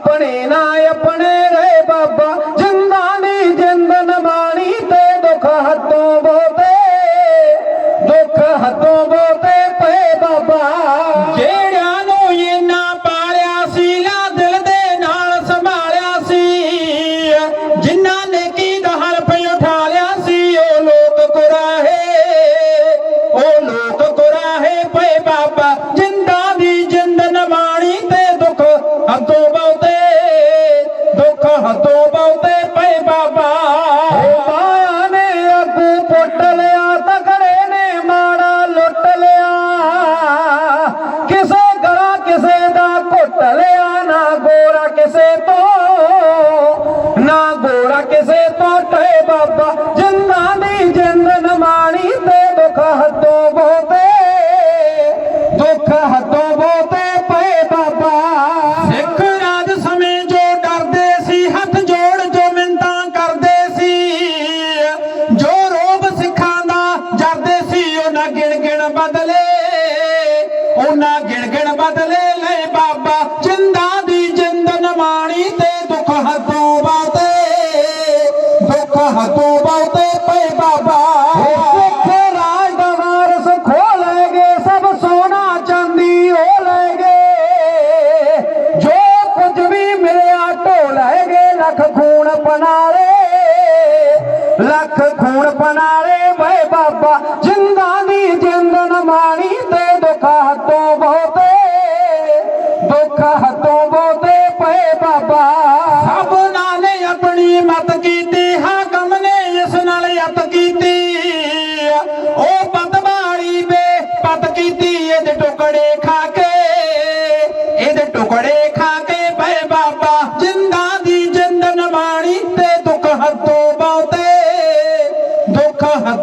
આપણે નાય આપણે રે બાબા. ਟੋਟੇ ਬਾਬਾ ਜਿੰਨਾਂ ਦੀ ਜਿੰਦ ਨਮਾਣੀ ਤੇ ਦੁੱਖ ਹੱਦੋਂ ਬੋਤੇ। ਦੁੱਖ ਹੱਥੋਂ ਬਾਤੇ ਪਏ ਬਾਬਾ। ਸਿੱਖ ਰਾਜ ਦਾ ਵਾਰਸ ਖੋ ਲੈ ਗਏ, ਸਭ ਸੋਨਾ ਚਾਂਦੀ ਹੋ ਲੈ ਗਏ। ਜੋ ਕੁਝ ਵੀ ਮਿਲਿਆ ਢੋ ਲੈ ਗਏ, ਲੱਖ ਖੂਨ ਪਨਾਲੇ। ਲੱਖ ਖੂਨ ਪਨਾਲੇ ਵੇ ਬਾਬਾ, ਜਿੰਦਾਂ ਦੀ ਜਿੰਦ ਨਮਾਣੀ ਤੇ ਦੁੱਖ ਤੋਂ ਬਹੁਤੇ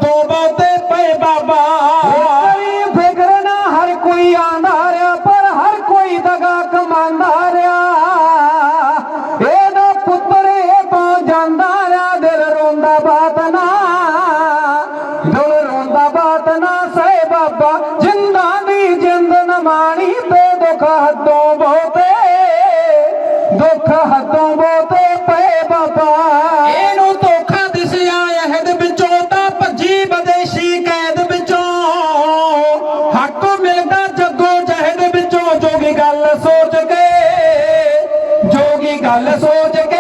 ਦੁੱਖ ਹੱਥੋਂ ਬਹੁਤੇ ਪਏ ਬਾਬਾ। ਕੋਈ ਫਿਕਰ ਨਾ, ਹਰ ਕੋਈ ਆਂਦਾ ਰਿਆ ਪਰ ਹਰ ਕੋਈ ਦਗਾ ਕਮਾਂਦਾ ਰਿਆ ਇਹਦਾ ਪੁੱਤਰ ਇਹ ਤੋਂ ਜਾਂਦਾ ਰਿਆ ਦਿਲ ਰੋਂਦਾ ਬਾਤ ਨਾ। ਦਿਲ ਰੋਂਦਾ ਬਾਤ ਨਾ, ਸਹਿ ਬਾਬਾ, ਜਿੰਦਾ ਦੀ ਜਿੰਦ ਨਮਾਣੀ ਤੇ ਦੁੱਖ ਹੱਦੋਂ ਬਹੁਤੇ। ਦੁੱਖ ਹੱਦੋਂ ਬਹੁਤੇ ਪਏ ਬਾਬਾ। ਜੋਗੀ ਗੱਲ ਸੋਚ ਕੇ ਜੋਗੀ ਗੱਲ ਸੋਚ ਕੇ